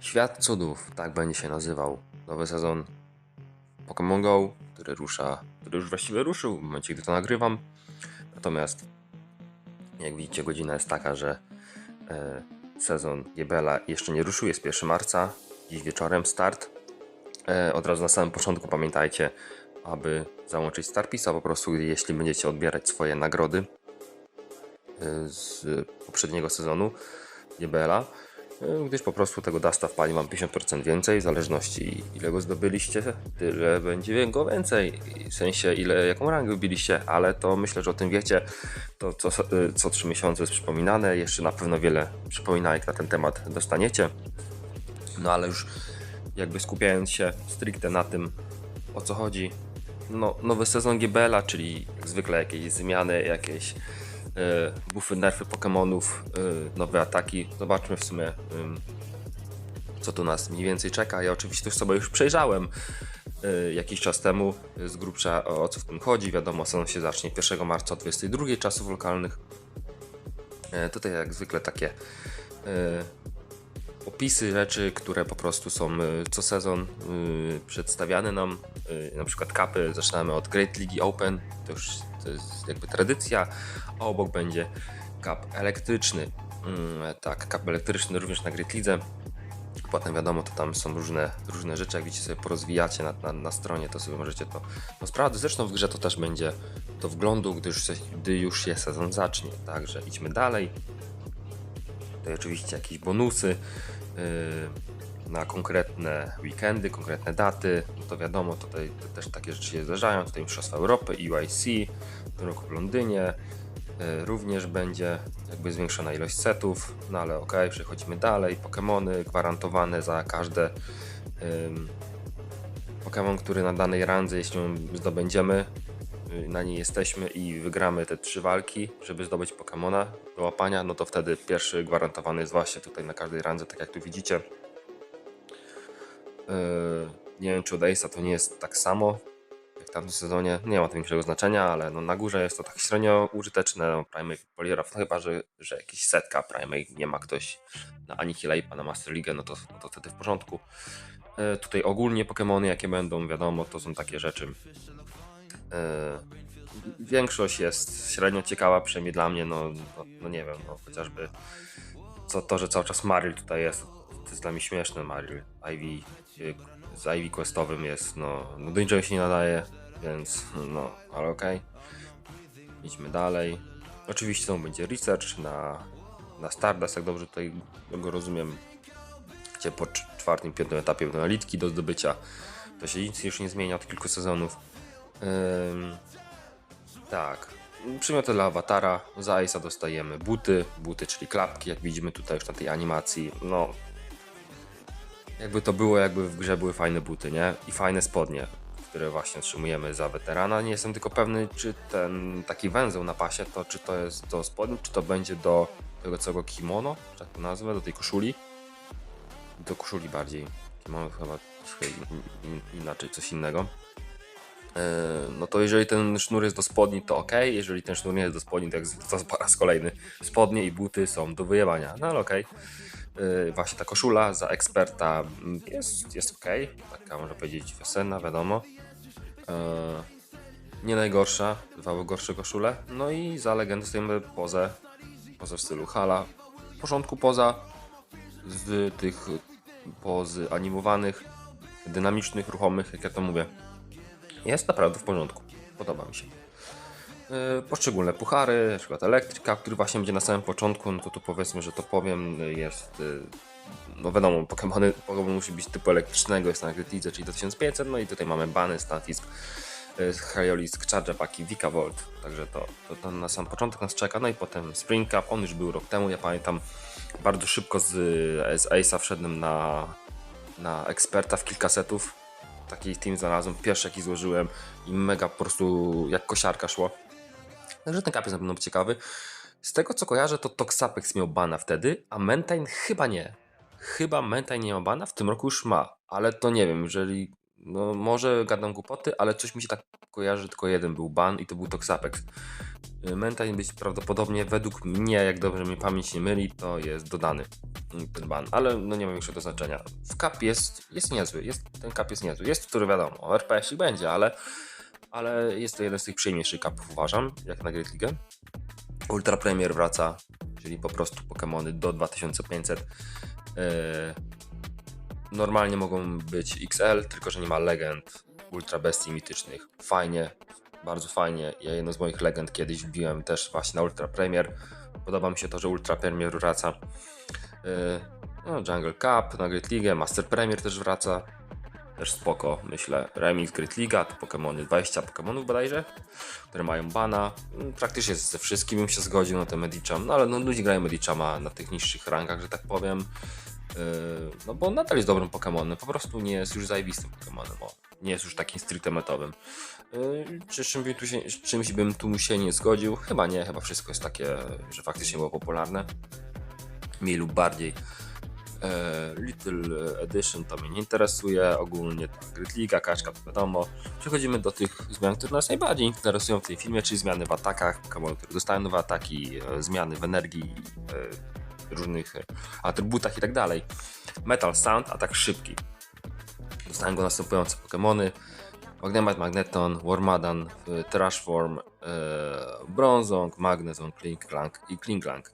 Świat cudów, tak będzie się nazywał. Nowy sezon Pokémon Go, który rusza, który już właściwie ruszył w momencie, gdy to nagrywam. Natomiast, jak widzicie, godzina jest taka, że e, sezon Jebela jeszcze nie ruszył, jest 1 marca, dziś wieczorem start. E, od razu na samym początku pamiętajcie, aby załączyć Starpisa po prostu, jeśli będziecie odbierać swoje nagrody e, z poprzedniego sezonu Jebela, gdyż po prostu tego Dasta wpali wam 50% więcej, w zależności ile go zdobyliście, tyle będzie go więcej, w sensie ile, jaką rangę wbiliście, ale to myślę, że o tym wiecie, to co, co 3 miesiące jest przypominane, jeszcze na pewno wiele przypominanek na ten temat dostaniecie, no ale już jakby skupiając się stricte na tym, o co chodzi, no, nowy sezon GBL-a, czyli jak zwykle jakieś zmiany, jakieś buffy, nerfy Pokémonów, e, nowe ataki. Zobaczmy w sumie, co tu nas mniej więcej czeka. Ja oczywiście to sobie już przejrzałem e, jakiś czas temu e, z grubsza o, co w tym chodzi. Wiadomo, sezon się zacznie 1 marca o 22 czasów lokalnych. E, tutaj jak zwykle takie e, opisy rzeczy, które po prostu są co sezon przedstawiane nam. Na przykład kapy zaczynamy od Great League Open, to już to jest jakby tradycja, a obok będzie kap elektryczny. Mm, Tak, kap elektryczny również na Great. Potem wiadomo, to tam są różne, różne rzeczy, jak widzicie sobie porozwijacie na, na, na stronie, to sobie możecie to no, sprawdzić. Zresztą w grze to też będzie do wglądu, gdy już, gdy już się sezon zacznie. Także idźmy dalej. Tutaj oczywiście jakieś bonusy yy, na konkretne weekendy, konkretne daty. No to wiadomo, tutaj też takie rzeczy się zdarzają. Tutaj Mistrzostwa Europy, EYC, w tym roku w Londynie. Yy, również będzie jakby zwiększona ilość setów, no ale ok, przechodzimy dalej. Pokémony gwarantowane za każde yy, Pokémon, który na danej randze, jeśli ją zdobędziemy, y, na niej jesteśmy i wygramy te trzy walki, żeby zdobyć Pokemona do łapania, no to wtedy pierwszy gwarantowany jest właśnie tutaj na każdej randze, tak jak tu widzicie. Yy, nie wiem, czy od Ace'a to nie jest tak samo jak w tamtym sezonie. Nie ma to większego znaczenia, ale no na górze jest to tak średnio użyteczne. No, Primate Poliera, no chyba, że, że jakiś setka Primate nie ma ktoś na Anihilape'a na Master League, no to, no to wtedy w porządku. Yy, tutaj ogólnie Pokémony, jakie będą, wiadomo, to są takie rzeczy. Yy, większość jest średnio ciekawa, przynajmniej dla mnie, no, no, no nie wiem, no, chociażby co to, że cały czas Maril tutaj jest, to jest dla mnie śmieszne, Maril. Ivy, y, z Ivy Questowym jest, no, no do niczego się nie nadaje, więc no, ale okej. Idźmy dalej. Oczywiście to będzie research na, na Stardust, jak dobrze tutaj go rozumiem, gdzie po cz- czwartym, piątym etapie będą analitki do zdobycia. To się nic już nie zmienia od kilku sezonów. Ym, tak. Przymioty dla awatara. Za Ace'a dostajemy buty. Buty, czyli klapki, jak widzimy tutaj już na tej animacji. No. Jakby to było, jakby w grze były fajne buty, nie? I fajne spodnie, które właśnie otrzymujemy za weterana. Nie jestem tylko pewny, czy ten taki węzeł na pasie, to czy to jest do spodni, czy to będzie do tego całego kimono, czy tak to nazwę, do tej koszuli. Do koszuli bardziej. Kimono chyba inaczej, coś innego. Yy, no to jeżeli ten sznur jest do spodni, to ok. Jeżeli ten sznur nie jest do spodni, to jak to po raz kolejny. Spodnie i buty są do wyjebania, no ale ok. Yy, właśnie ta koszula za eksperta mm, jest, jest ok. Taka można powiedzieć wiosenna, wiadomo. Yy, nie najgorsza, bywały gorsze koszule. No i za legendę dostajemy pozę, pozę w stylu hala. W porządku poza z tych pozy animowanych, dynamicznych, ruchomych, jak ja to mówię jest naprawdę w porządku. Podoba mi się. Yy, Poszczególne puchary, na przykład elektryka, który właśnie będzie na samym początku, no to tu powiedzmy, że to powiem, jest, yy, no wiadomo, Pokémon musi być typu elektrycznego, jest na Grytidze, czyli do 1500, no i tutaj mamy bany, Stanfisk, yy, Hyolisk, Charge Paki, Vikavolt, także to, to, to na sam początek nas czeka, no i potem Spring Cup, on już był rok temu, ja pamiętam, bardzo szybko z, z Ace'a wszedłem na, na eksperta w kilka setów, taki team znalazłem, pierwszy jaki złożyłem i mega po prostu jak kosiarka szło. Także ten kap jest na pewno ciekawy. Z tego co kojarzę, to Toxapex miał bana wtedy, a Mentine chyba nie. Chyba Mentine nie ma bana, w tym roku już ma, ale to nie wiem, jeżeli No może gadam głupoty, ale coś mi się tak kojarzy, tylko jeden był ban i to był Toxapex. Y, Mentine być prawdopodobnie według mnie, jak dobrze mi pamięć nie myli, to jest dodany mm, ten ban, ale no nie ma większego znaczenia. W cap jest, jest niezły, jest, ten cap jest niezły. Jest, który wiadomo, RPS będzie, ale, ale jest to jeden z tych przyjemniejszych capów uważam, jak na Great League. Ultra Premier wraca, czyli po prostu Pokémony do 2500. Yy, normalnie mogą być XL, tylko że nie ma legend Ultra Bestii mitycznych. Fajnie, bardzo fajnie. Ja jedno z moich legend kiedyś wbiłem też właśnie na Ultra Premier. Podoba mi się to, że Ultra Premier wraca. Yy, no, Jungle Cup na Great League, Master Premier też wraca. Też spoko, myślę. Remix Great League, to Pokémony, 20 Pokémonów bodajże, które mają bana. Mm, Praktycznie ze wszystkim bym się zgodził na ten Medicham, no ale no, ludzie grają Medichama na tych niższych rankach, że tak powiem. Yy, no bo nadal jest dobrym Pokémonem, po prostu nie jest już zajebistym Pokémonem, nie jest już takim stricte metowym. Yy, Czy czym tu się, czymś bym tu się nie zgodził? Chyba nie, chyba wszystko jest takie, że faktycznie było popularne. Mniej lub bardziej. E, Little Edition to mnie nie interesuje, ogólnie ta Grid Liga, kaczka to wiadomo. Przechodzimy do tych zmian, które nas najbardziej interesują w tej filmie, czyli zmiany w atakach, Pokémony, które dostają nowe ataki, e, zmiany w energii, e, różnych atrybutach i tak dalej. Metal Sound, atak szybki. Dostają go następujące Pokémony. Magnemite, Magneton, Wormadan, Trash Form, e, Bronzong, Magnezon, Klinklang i Klinklang.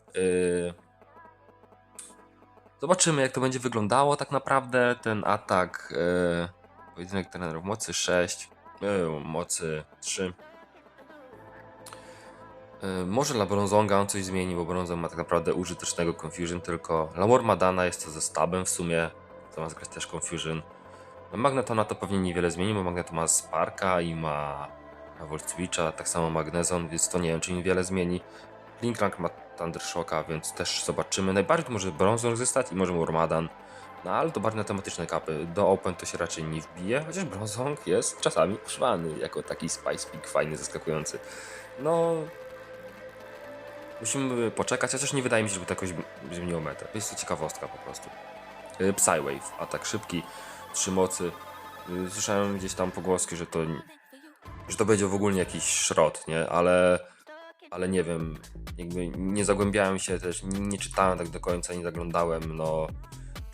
Zobaczymy, jak to będzie wyglądało tak naprawdę. Ten atak, e, pojedynek trenerów mocy 6, e, mocy 3. E, może dla Bronzonga on coś zmieni, bo Bronzong ma tak naprawdę użytecznego Confusion, tylko dla Mormadana jest to ze stabem w sumie, zamiast grać też Confusion. No Magnetona to pewnie niewiele zmieni, bo Magneton ma Sparka i ma, ma Volt Switcha, tak samo Magnezon, więc to nie wiem, czy im wiele zmieni. Linkrank ma Thundershocka, więc też zobaczymy. Najbardziej może Bronzor zostać i może Mormadan. No ale to bardziej na tematyczne kapy. Do Open to się raczej nie wbije, chociaż Bronzong jest czasami używany jako taki Spice Peak fajny, zaskakujący. No... Musimy poczekać, chociaż nie wydaje mi się, żeby to jakoś zmieniło metę. Jest to ciekawostka po prostu. Y, Psywave, atak szybki, trzy mocy. Y, Słyszałem gdzieś tam pogłoski, że to, że to będzie w ogóle jakiś szrot, nie? Ale ale nie wiem, jakby nie zagłębiałem się też, nie, nie czytałem tak do końca, nie zaglądałem, no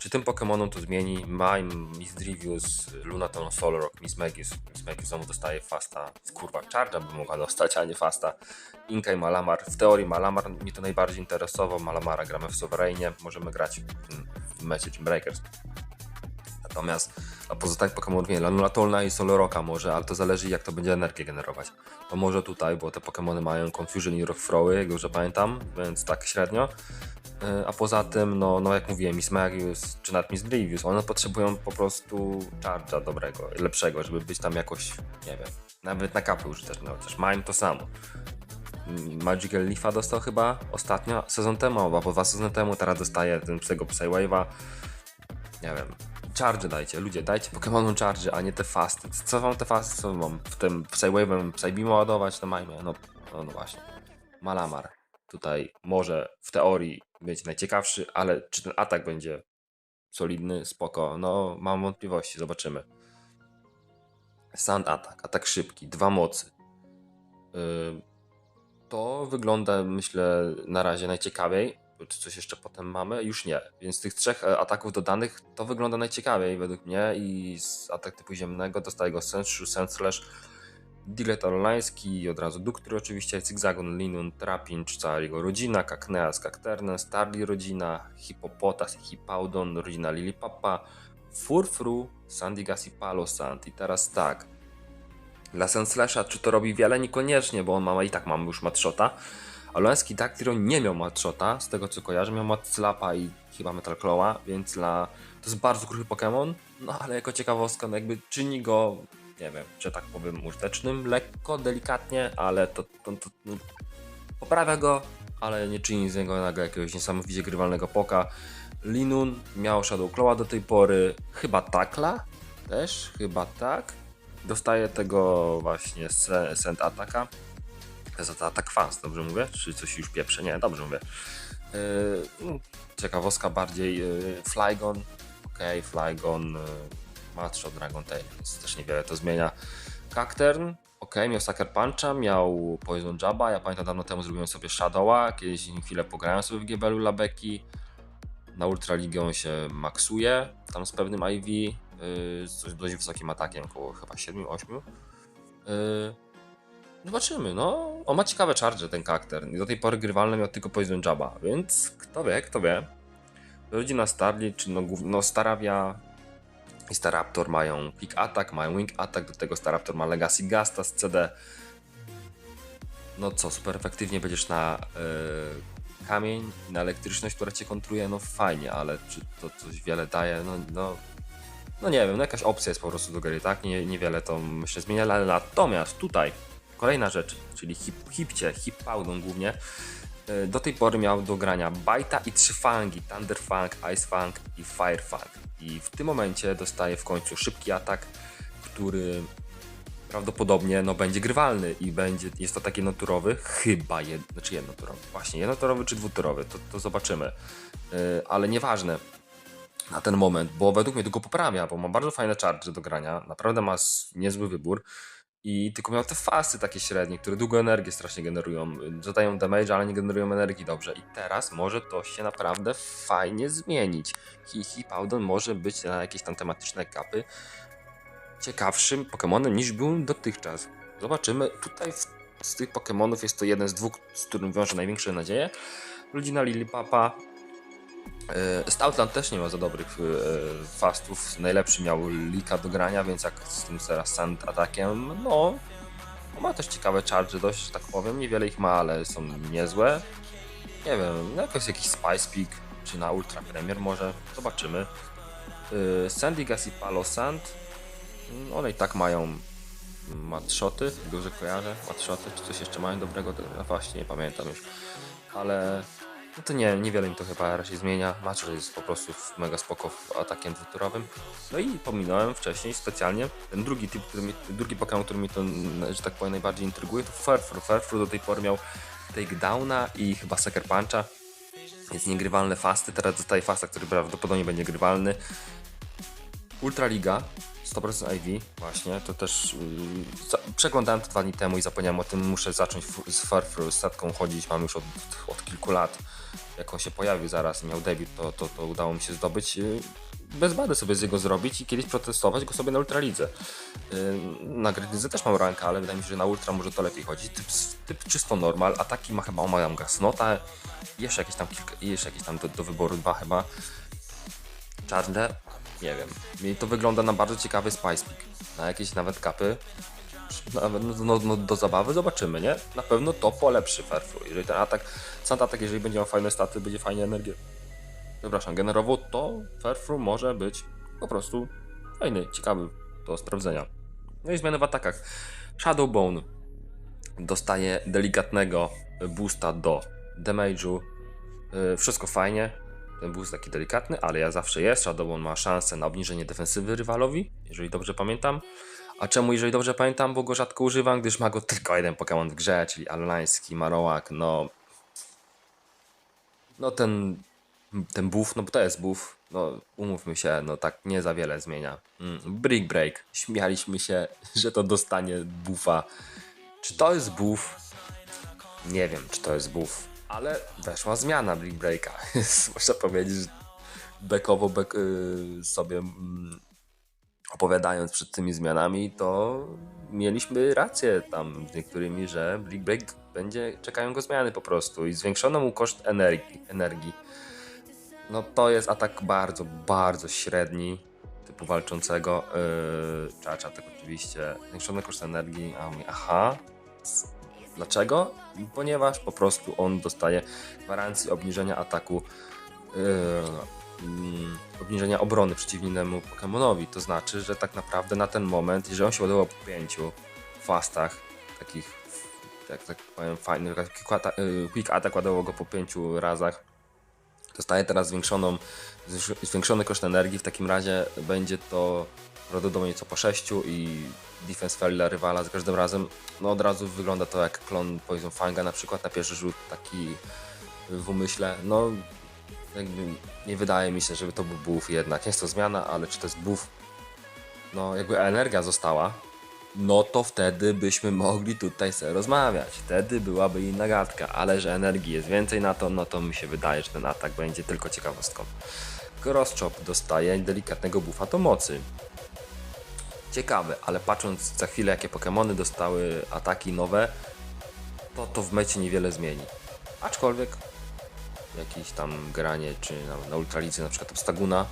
czy tym Pokémonom to zmieni? Mime, Miss Drivius, Lunaton, Solrock, Miss Magius. Miss Magius znowu dostaje Fasta. Kurwa, Charger by mogła dostać, a nie Fasta. Inka i Malamar. W teorii Malamar mnie to najbardziej interesował. Malamara gramy w Sovereinie. Możemy grać w, w Team Breakers. Natomiast a pozostałych Pokémonów nie, Lunatolna i Soloroka może, ale to zależy jak to będzie energię generować. To może tutaj, bo te Pokémony mają Confusion i Rockthrowy, jak dobrze pamiętam, więc tak średnio. E, A poza tym, no, no jak mówiłem, Miss czy nawet Miss one potrzebują po prostu charge'a dobrego, lepszego, żeby być tam jakoś, nie wiem, nawet na kapy użyteczne, chociaż mają to samo. Mm, Magical Leafa dostał chyba ostatnio, sezon temu, albo dwa sezony temu, teraz dostaje ten tego Psywave'a. Nie wiem, charge dajcie, ludzie, dajcie Pokémonom charge, a nie te fasty. Co wam te fasty, co mam w tym Psywave'em Psybeama ładować, to majmy, no, no, no właśnie. Malamar tutaj może w teorii być najciekawszy, ale czy ten atak będzie solidny, spoko, no mam wątpliwości, zobaczymy. Sand atak, atak szybki, dwa mocy. Yy, to wygląda, myślę, na razie najciekawiej. Czy coś jeszcze potem mamy? Już nie. Więc tych trzech e, ataków dodanych to wygląda najciekawiej według mnie i z atak typu ziemnego dostaje go Senshu, Senslash, Dilet Orlański od razu Duk, który oczywiście Zigzagon, Linun, Trapinch, cała jego rodzina, Kakneas, Kakternen, Starly rodzina, Hippopotas, Hippowdon, rodzina Lilipapa, Furfru, Sandigas i Palosand. I teraz tak, dla Senslasha czy to robi wiele? Niekoniecznie, bo on ma i tak mamy już Matshota. A Loński Dactyron nie miał Matshota, z tego co kojarzę, miał Matslapa i chyba Metal Claw'a, więc dla... to jest bardzo kruchy Pokémon, no ale jako ciekawostka no jakby czyni go, nie wiem, że tak powiem użytecznym, lekko, delikatnie, ale to, to, to no, poprawia go, ale nie czyni z niego nagle jakiegoś niesamowicie grywalnego poka. Linun miał Shadow Claw'a do tej pory, chyba Takla też, chyba tak. Dostaje tego właśnie se- Send Ataka. Atak fast, dobrze mówię? Czy coś już pieprze? Nie, dobrze mówię. Yy, no, ciekawostka bardziej yy, Flygon. Okej, Flygon. Yy, ma 3 od Dragon Tail, więc też niewiele to zmienia. Cacturn, ok, miał Sucker Puncha, miał Poison Jabba, ja pamiętam dawno temu zrobiłem sobie Shadowa, kiedyś chwilę pograłem sobie w GBL-u Labeki, na Ultraligę on się maksuje, tam z pewnym IV, yy, z dość wysokim atakiem, około chyba 7-8. Yy, zobaczymy, no. On ma ciekawe charge, ten Cacturn. I do tej pory grywalny miał tylko Poison Jabba, więc kto wie, kto wie. Rodzina Starly, czy no, no Staravia i Staraptor mają Quick Attack, mają Wing Attack, do tego Staraptor ma Legacy Gasta z CD. No co, super efektywnie będziesz na yy, kamień, na elektryczność, która cię kontruje, no fajnie, ale czy to coś wiele daje, no, no, no nie wiem, no jakaś opcja jest po prostu do gry, tak? Nie, niewiele to myślę zmienia, ale natomiast tutaj kolejna rzecz, czyli hip, hipcie, hip powdą głównie, yy, do tej pory miał do grania Bajta i trzy fangi, Thunder Fang, Ice Fang i Fire Fang. I w tym momencie dostaje w końcu szybki atak, który prawdopodobnie no, będzie grywalny i będzie, jest to taki jednoturowy, chyba, jed, znaczy jednoturowy, właśnie jednoturowy czy dwuturowy, to, to zobaczymy, yy, ale nieważne na ten moment, bo według mnie to go poprawia, bo ma bardzo fajne charge do grania, naprawdę ma niezły wybór i tylko miał te fasy takie średnie, które długo energię strasznie generują, zadają damage, ale nie generują energii dobrze i teraz może to się naprawdę fajnie zmienić. Hi Hi Powder może być na jakieś tam tematyczne kapy, ciekawszym Pokemonem niż był dotychczas. Zobaczymy. Tutaj z tych Pokemonów jest to jeden z dwóch, z którym wiąże największe nadzieje. Ludzina Lilipapa. E, Stoutland też nie ma za dobrych e, fastów. Najlepszy miał Lika do grania, więc jak z tym teraz Sand atakiem, no ma też ciekawe charge dość, tak powiem. Niewiele ich ma, ale są niezłe. Nie wiem, no jakoś jakiś Spice Peak, czy na Ultra Premier może. Zobaczymy. E, Sandy Gas i Palo Sand. Mm, One i tak mają matshoty, dobrze kojarzę, matshoty, czy coś jeszcze mają dobrego, no właśnie, nie pamiętam już, ale no to nie, niewiele mi to chyba raczej zmienia, matshot jest po prostu mega spoko w atakiem dwuturowym, no i pominąłem wcześniej specjalnie ten drugi typ, który mi, drugi Pokémon, który mi to, że tak powiem, najbardziej intryguje, to Furfur, Furfur do tej pory miał Takedowna i chyba Sucker Puncha, jest niegrywalne fasty, teraz dostaje fasta, który prawdopodobnie będzie grywalny, Ultraliga 100% IV, właśnie, to też yy, przeglądałem to dwa dni temu i zapomniałem o tym, muszę zacząć z Farfru z statką chodzić, mam już od, od kilku lat, jak on się pojawił zaraz miał debiut, to, to, to udało mi się zdobyć, yy, bez bady sobie z jego zrobić i kiedyś protestować go sobie na Ultralidze. Yy, na Gridlidze też mam rankę, ale wydaje mi się, że na Ultra może to lepiej chodzić, typ, typ czysto normal, ataki ma chyba, mają gasnota, jeszcze jakieś tam kilka, jeszcze jakieś tam do, do wyboru dwa chyba, Charger? Nie wiem. Mi to wygląda na bardzo ciekawy Spice Peak. Na jakieś nawet kapy. No, no, no, do zabawy zobaczymy, nie? Na pewno to polepszy Fairflu. Jeżeli ten atak, sam atak, jeżeli będzie miał fajne staty, będzie fajnie energię. Przepraszam, generował, to Fairflu może być po prostu fajny, ciekawy do sprawdzenia. No i zmiany w atakach. Shadowbone dostaje delikatnego boosta do damage'u. Yy, Wszystko fajnie, ten boost taki delikatny, ale jak zawsze jest, Shadowbone ma szansę na obniżenie defensywy rywalowi, jeżeli dobrze pamiętam. A czemu, jeżeli dobrze pamiętam, bo go rzadko używam, gdyż ma go tylko jeden Pokémon w grze, czyli Alolański, Marowak, no... No ten... Ten buff, no bo to jest buff, no umówmy się, no tak nie za wiele zmienia. Mm, Brick Break, śmialiśmy się, że to dostanie buffa. Czy to jest buff? Nie wiem, czy to jest buff, ale weszła zmiana Brick Breaka. Można powiedzieć, że bekowo bek, y, sobie mm, opowiadając przed tymi zmianami, to mieliśmy rację tam z niektórymi, że Brick Break będzie, czekają go zmiany po prostu i zwiększono mu koszt energii. energii. No to jest atak bardzo, bardzo średni typu walczącego. Yy, czacza tak oczywiście. Zwiększony koszt energii, a mówię, aha, Dlaczego? Ponieważ po prostu on dostaje gwarancję obniżenia ataku, yy, obniżenia obrony przeciwnemu Pokemonowi. To znaczy, że tak naprawdę na ten moment, jeżeli on się ładował po pięciu fastach, takich, jak tak powiem, fajnych, yy, quick attack ładował go po pięciu razach, dostaje teraz zwiększoną, zwiększony koszt energii. W takim razie będzie to prawdopodobnie co po 6 i defense fail dla rywala za każdym razem. No od razu wygląda to jak klon Poison Fanga na przykład na pierwszy rzut taki w umyśle. No jakby nie wydaje mi się, żeby to był buff jednak. Jest to zmiana, ale czy to jest buff? no jakby energia została, no to wtedy byśmy mogli tutaj sobie rozmawiać. Wtedy byłaby inna gadka, ale że energii jest więcej na to, no to mi się wydaje, że ten atak będzie tylko ciekawostką. Crosschop dostaje delikatnego buffa do mocy. Ciekawe, ale patrząc za chwilę jakie Pokémony dostały ataki nowe, to to w mecie niewiele zmieni. Aczkolwiek jakieś tam granie czy na, na Ultralicy na przykład Obstaguna,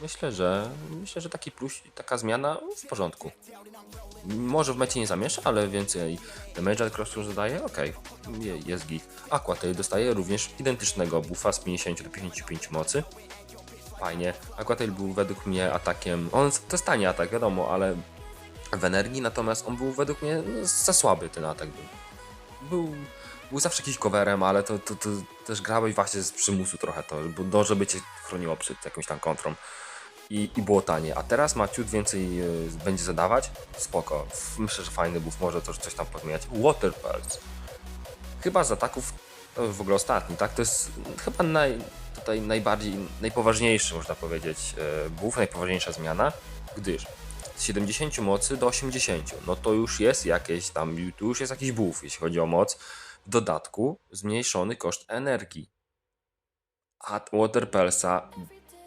myślę, że myślę, że taki plus, taka zmiana w porządku. Może w mecie nie zamiesza, ale więcej damage Crosschop zadaje, okej, je- jest git. Aquatail dostaje również identycznego buffa z 50 do 55 mocy. Fajnie. Aquatail był według mnie atakiem, on to jest tani atak, wiadomo, ale w energii, natomiast on był według mnie za słaby ten atak był. Był, był zawsze jakimś coverem, ale to, to, to też grałeś właśnie z przymusu trochę to, bo to, żeby cię chroniło przed jakąś tam kontrą. I, I było tanie. A teraz ma ciut więcej y, będzie zadawać. Spoko. Myślę, że fajny buff może coś, coś tam podmieniać. Water Pulse. Chyba z ataków, już w ogóle ostatni, tak? To jest chyba naj, tutaj najbardziej, najpoważniejszy, można powiedzieć, e, buff, najpoważniejsza zmiana, gdyż z 70 mocy do 80, no to już jest jakieś tam, tu już jest jakiś buff, jeśli chodzi o moc. W dodatku zmniejszony koszt energii. A Water Pulsa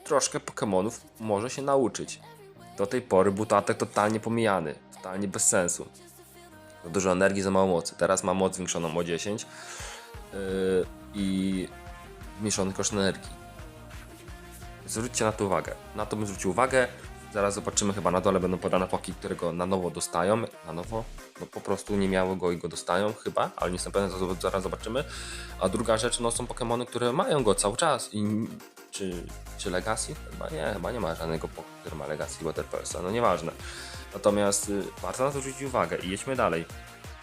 troszkę Pokémonów może się nauczyć. Do tej pory atak totalnie pomijany, totalnie bez sensu. Dużo energii, za mało mocy. Teraz ma moc zwiększoną o 10 yy, i zmniejszony koszt energii. Zwróćcie na to uwagę. Na to bym zwrócił uwagę. Zaraz zobaczymy, chyba na dole będą podane poki, które go na nowo dostają. Na nowo? No po prostu nie miały go i go dostają chyba, ale nie jestem pewien, zaraz- zobaczymy. A druga rzecz, no są Pokémony, które mają go cały czas i czy, czy Legacy? Chyba nie, chyba nie ma żadnego, który ma Legacy Water Pulsa, no nieważne. Natomiast y, warto na to zwrócić uwagę i jedźmy dalej.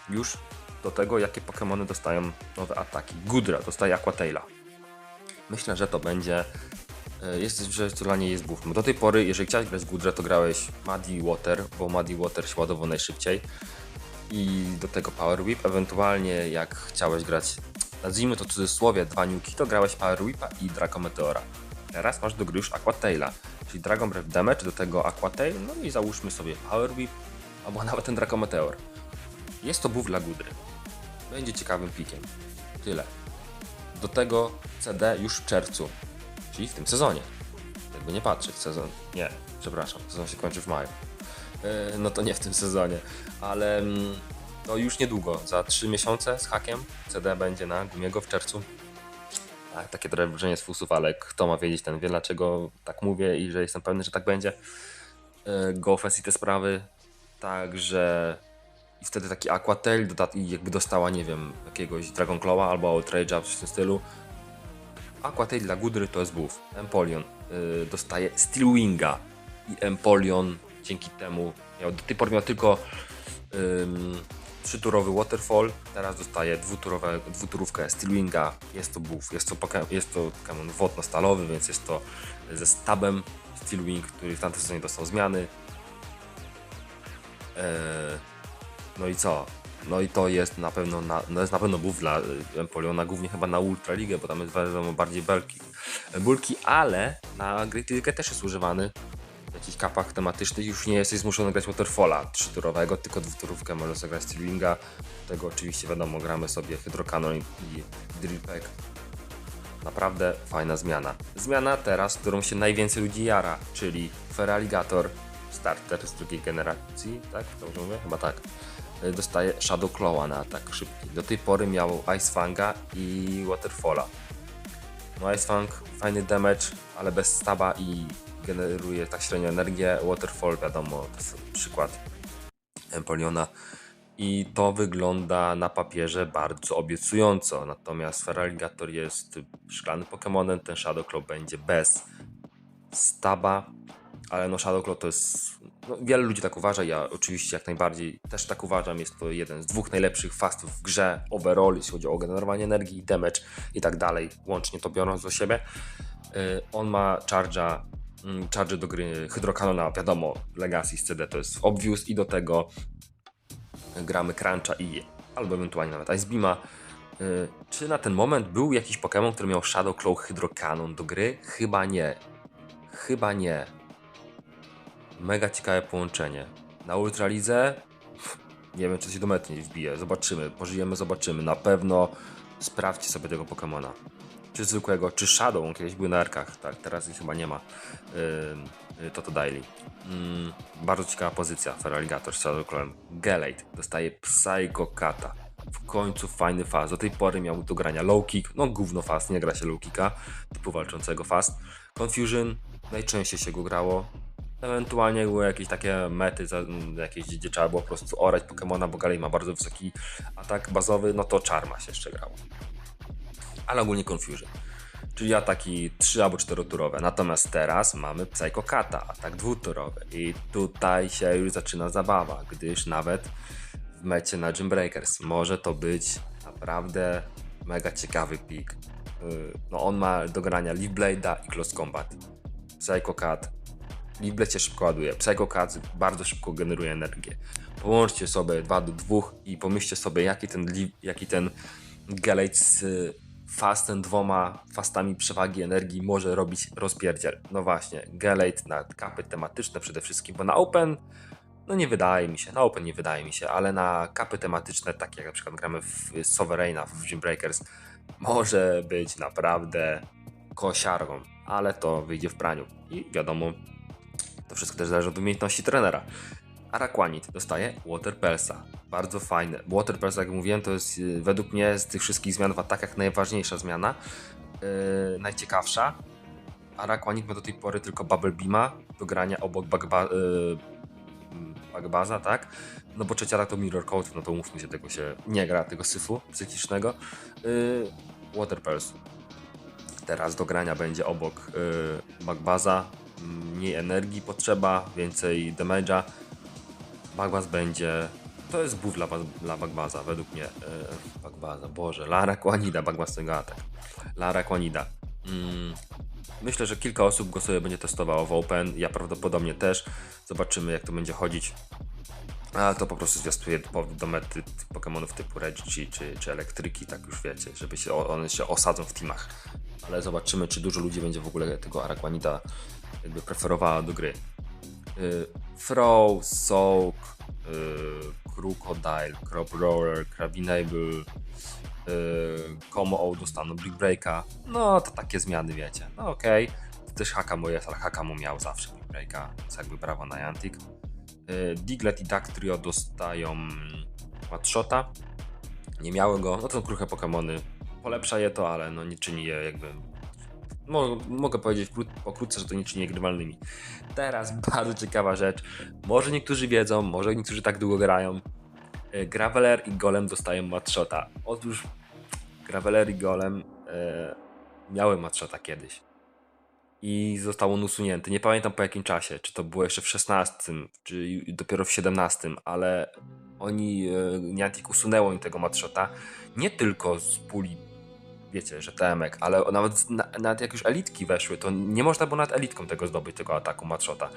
Już do tego, jakie Pokémony dostają nowe ataki. Gudra dostaje Aquataila. Myślę, że to będzie. y, Jest, że to dla niej jest. Bo do tej pory, jeżeli chciałeś grać Gudrę, to grałeś Muddy Water, bo Muddy Water się ładował najszybciej. I do tego Power Whip. Ewentualnie, jak chciałeś grać, nazwijmy to w cudzysłowie, dwa niuki, to grałeś Power Whipa i Draco Meteora. Teraz masz do gry już Aquataila, czyli Dragon Breath Damage, do tego Aquatail, no i załóżmy sobie Power Whip, albo nawet ten Draco Meteor. Jest to buff dla Gudry. Będzie ciekawym pikiem. Tyle. Do tego CD już w czerwcu, czyli w tym sezonie. Jakby nie patrzeć, sezon. Nie, przepraszam, sezon się kończy w maju. Yy, No to nie w tym sezonie, ale mm, no już niedługo, za 3 miesiące z hakiem CD będzie na Gumiego w czerwcu. Tak, takie wrażenie z fusów, ale kto ma wiedzieć, ten wie dlaczego tak mówię i że jestem pewny, że tak będzie. Yy, GoFest i te sprawy. Także i wtedy taki dodat- i jakby dostała, nie wiem, jakiegoś Dragon Claw'a albo Outrage'a w tym stylu. Aquatail dla Gudry to jest buff. Empoleon yy, dostaje Steelwinga i Empoleon dzięki temu miał, do tej pory miał tylko ym, trzyturowy Waterfall, teraz dostaje dwuturówkę Steelwinga. Jest to buff, jest to, jest to Pokémon wodno-stalowy, więc jest to ze stabem Steelwing, który w tamtym sezonie dostał zmiany. Eee, no i co? No i to jest na pewno na, no jest na pewno buff dla y, Empoliona, głównie chyba na Ultra Ligę, bo tam jest wiadomo bardziej belki, bulki, ale na Great League też jest używany w jakichś kapach tematycznych. Już nie jesteś zmuszony grać Waterfalla trzyturowego, tylko dwuturówkę możesz zagrać Stealinga. Do tego oczywiście wiadomo, gramy sobie Hydrocanon i Drill Pack. Naprawdę fajna zmiana. Zmiana teraz, którą się najwięcej ludzi jara, czyli Feraligator Starter z drugiej generacji, tak? Dobrze mówię? Chyba tak. Y, Dostaje Shadow Claw'a na atak szybki. Do tej pory miał Ice Fanga i Waterfalla. No Ice Fang, fajny damage, ale bez staba i generuje tak średnio energię. Waterfall, wiadomo, to jest przykład Empoliona. I to wygląda na papierze bardzo obiecująco. Natomiast Feraligator jest szklanym Pokemonem, ten Shadow Claw będzie bez staba, ale no Shadow Claw to jest. No, wiele ludzi tak uważa, ja oczywiście jak najbardziej też tak uważam. Jest to jeden z dwóch najlepszych fastów w grze overall, jeśli chodzi o generowanie energii, damage i tak dalej, łącznie to biorąc do siebie. Yy, on ma charge'a, mm, charge do gry Hydrokanona, wiadomo, Legacy z CD to jest obvious i do tego gramy Cruncha i albo ewentualnie nawet Ice. Yy, Czy na ten moment był jakiś Pokémon, który miał Shadow Claw Hydrokanon do gry? Chyba nie. Chyba nie. Mega ciekawe połączenie. Na Ultralidze nie wiem, czy się do mety nie wbije. Zobaczymy, pożyjemy, zobaczymy. Na pewno sprawdźcie sobie tego Pokemona. Czy zwykłego, czy Shadow, on kiedyś był na arkach, tak, teraz ich chyba nie ma. Yy, Toto Daily. Mm, bardzo ciekawa pozycja, Feraligator z Shadow Clone. Gelate dostaje Psycho Kata. W końcu fajny fast. Do tej pory miał do grania low kick, no gówno fast, nie gra się low kicka, typu walczącego fast. Confusion, najczęściej się go grało. Ewentualnie były jakieś takie mety, za- m, jakieś, gdzie trzeba było po prostu orać Pokemona, bo Galej ma bardzo wysoki atak bazowy, no to Charma się jeszcze grało. Ale ogólnie Confusion. Czyli ataki 3 albo 4 turowe. Natomiast teraz mamy Psycho Kata, atak dwutorowy. I tutaj się już zaczyna zabawa, gdyż nawet w mecie na Gym Breakers może to być naprawdę mega ciekawy pik. Yy, No on ma do grania Leaf Blade'a i Close Combat. Psycho Cat. Blade się szybko ładuje. Psycho Cat bardzo szybko generuje energię. Połączcie sobie 2 do 2 i pomyślcie sobie jaki ten, jaki ten fastem dwoma fastami przewagi energii może robić rozpierdziel. No właśnie, Galate na kapy tematyczne przede wszystkim, bo na Open no nie wydaje mi się, na Open nie wydaje mi się, ale na kapy tematyczne, takie jak na przykład gramy w Sovereigna, w Gym Breakers, może być naprawdę kosiarką, ale to wyjdzie w praniu. I wiadomo, to wszystko też zależy od umiejętności trenera. Araquanid dostaje Water Pulsa. Bardzo fajne. Water Pulse, jak mówiłem, to jest y, według mnie z tych wszystkich zmian w atakach najważniejsza zmiana. Yy, najciekawsza. Araquanid ma do tej pory tylko Bubble Beama do grania obok Bagba, yy, Bagbaza, tak? No bo trzecia to Mirror Code, no to umówmy się, tego się nie gra, tego syfu psychicznego. Yy, Water Pulse. Teraz do grania będzie obok yy, Bagbaza. Mniej energii potrzeba, więcej damage'a. Bagbaz będzie. To jest buff dla, dla według mnie. Yy, Boże. Lara Kłanida, Bagbaz tego atak. Lara Kłanida. Mm, myślę, że kilka osób go sobie będzie testowało w Open. Ja prawdopodobnie też. Zobaczymy, jak to będzie chodzić. A to po prostu zwiastuje powrót do mety tych Pokemonów typu Reggie czy, czy Elektryki, tak już wiecie, żeby się one się osadzą w teamach. Ale zobaczymy, czy dużo ludzi będzie w ogóle tego Araquanida jakby preferowała do gry. Y, Throw, Soak, y, Crocodile, Crop Roller, Crabinable, y, Como O dostaną Brick Breaka. No to takie zmiany wiecie. No okej. To też Hakamu jest, ale Hakamu miał zawsze Brick Breaka, więc jakby brawo na Niantic. Y, Diglett i Duck Trio dostają Matshota. Nie miały go, no to są kruche Pokémony. Polepsza je to, ale no nie czyni je jakby Mo- mogę powiedzieć pokrótce, że to nie czyni je grywalnymi. Teraz bardzo ciekawa rzecz. Może niektórzy wiedzą, może niektórzy tak długo grają. E, Graveler i Golem dostają matshota. Otóż Graveler i Golem e, miały matshota kiedyś. I został on usunięty. Nie pamiętam po jakim czasie, czy to było jeszcze w 16, czy dopiero w 17, ale oni, e, Niantic usunęło im tego matshota. Nie tylko z puli wiecie, że temek, ale nawet, na, nawet jak już elitki weszły, to nie można było nawet elitką tego zdobyć, tego ataku Matshota.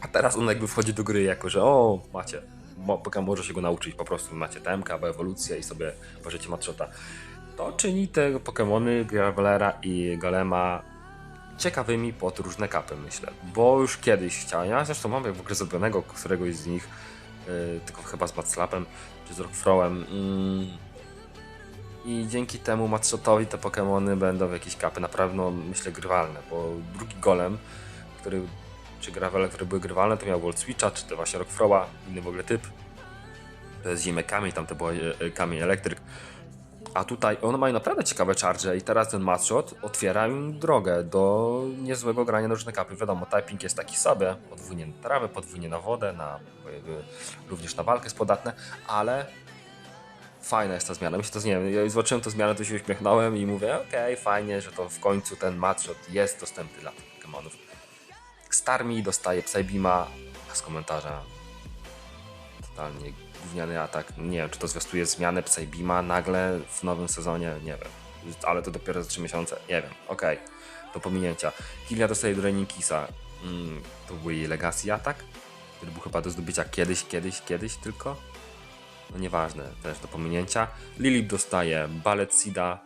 A teraz on jakby wchodzi do gry jako, że o, macie, mo- Pokémon może się go nauczyć, po prostu macie temka albo ewolucję i sobie możecie Matshota. To czyni te Pokémony Gravelera i Golema ciekawymi pod różne kapy, myślę. Bo już kiedyś chciałem, ja zresztą mam w ogóle zrobionego któregoś z nich, yy, tylko chyba z Matslapem czy z Rockfrowem. Mm, i dzięki temu Matshotowi te Pokémony będą w jakieś kapy na pewno, myślę, grywalne, bo drugi golem, który, czy Gravele, które były grywalne, to miał Volt Switcha, czy to właśnie Rockfrowa, inny w ogóle typ. To jest ziemia kamień, tam to było e, e, kamień elektryk. A tutaj one mają naprawdę ciekawe charge i teraz ten Matshot otwiera im drogę do niezłego grania na różne kapy. Wiadomo, typing jest taki sobie, podwójnie na trawę, podwójnie na wodę, na, również na walkę jest podatne, ale fajna jest ta zmiana. Myślę, to nie wiem, ja zobaczyłem tę zmianę, to się uśmiechnąłem i mówię, okej, fajnie, że to w końcu ten matchshot jest dostępny dla Pokémonów. Starmi dostaje Psybeama, z komentarza totalnie gówniany atak. Nie wiem, czy to zwiastuje zmianę Psybeama nagle w nowym sezonie, nie wiem. Ale to dopiero za 3 miesiące, nie wiem, okej. Do pominięcia. Kilia dostaje Draining Kissa. Mm, to był jej Legacy atak, który był chyba do zdobycia kiedyś, kiedyś, kiedyś tylko no nieważne, też do pominięcia. Lilip dostaje Ballet Sida,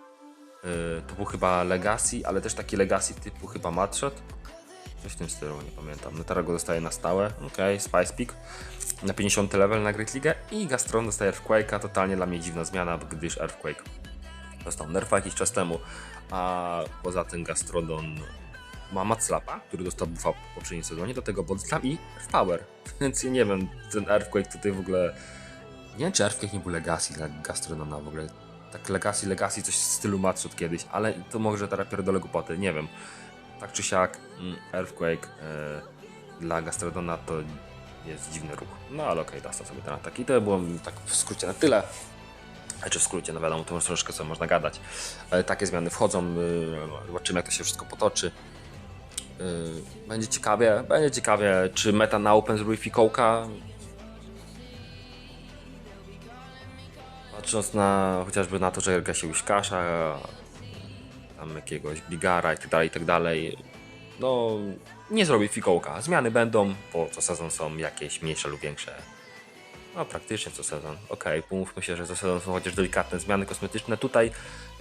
yy, to był chyba Legacy, ale też taki Legacy typu chyba Matshot. Coś w tym stylu, nie pamiętam. No teraz go dostaje na stałe, okej, Spice Peak na 50 level na Great League i Gastron dostaje Earthquake'a, totalnie dla mnie dziwna zmiana, gdyż Earthquake dostał nerfa jakiś czas temu, a poza tym Gastrodon ma Matslapa, który dostał buffa w poprzednim sezonie, do tego Bodslam i Earth Power, więc ja nie wiem, ten Earthquake tutaj w ogóle, nie wiem czy Earthquake nie był Legacy dla Gastrodona w ogóle, tak Legacy, Legacy, coś w stylu Matsu od kiedyś, ale to może teraz pierdolę głupoty, nie wiem. Tak czy siak, mm, Earthquake e, dla Gastrodona to jest dziwny ruch. No ale okej, okay, sobie ten atak. I to było tak w skrócie na tyle. Znaczy w skrócie, no wiadomo, to już troszkę co można gadać. Takie zmiany wchodzą, y, zobaczymy jak to się wszystko potoczy. Y, Będzie ciekawie, będzie ciekawie, czy meta na Open zrobi fikołka. Patrząc na chociażby na to, że Erga się uśkasza, tam jakiegoś Bigara i tak tak. No, nie zrobi fikołka. Zmiany będą, bo co sezon są jakieś mniejsze lub większe. No, praktycznie co sezon. Okej, okay, pomówmy się, że co sezon są chociaż delikatne zmiany kosmetyczne. Tutaj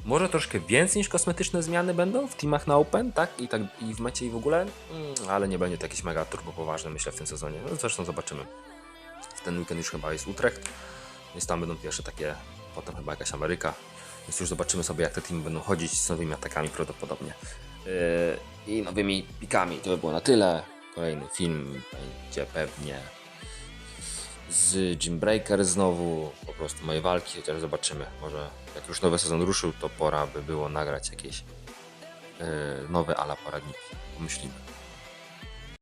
może troszkę więcej niż kosmetyczne zmiany będą w teamach na Open, tak? I, tak, i w mecie i w ogóle, mm, ale nie będzie to jakieś mega turbo poważne, myślę, w tym sezonie. No, zresztą zobaczymy. W ten weekend już chyba jest Utrecht, więc tam będą pierwsze takie, potem chyba jakaś Ameryka. Więc już zobaczymy sobie, jak te teamy będą chodzić z nowymi atakami prawdopodobnie. Yy, I nowymi pikami. To by było na tyle. Kolejny film będzie pewnie z Jim Breaker znowu. Po prostu moje walki, chociaż zobaczymy. Może jak już nowy sezon ruszył, to pora by było nagrać jakieś yy, nowe ala poradniki. Pomyślimy.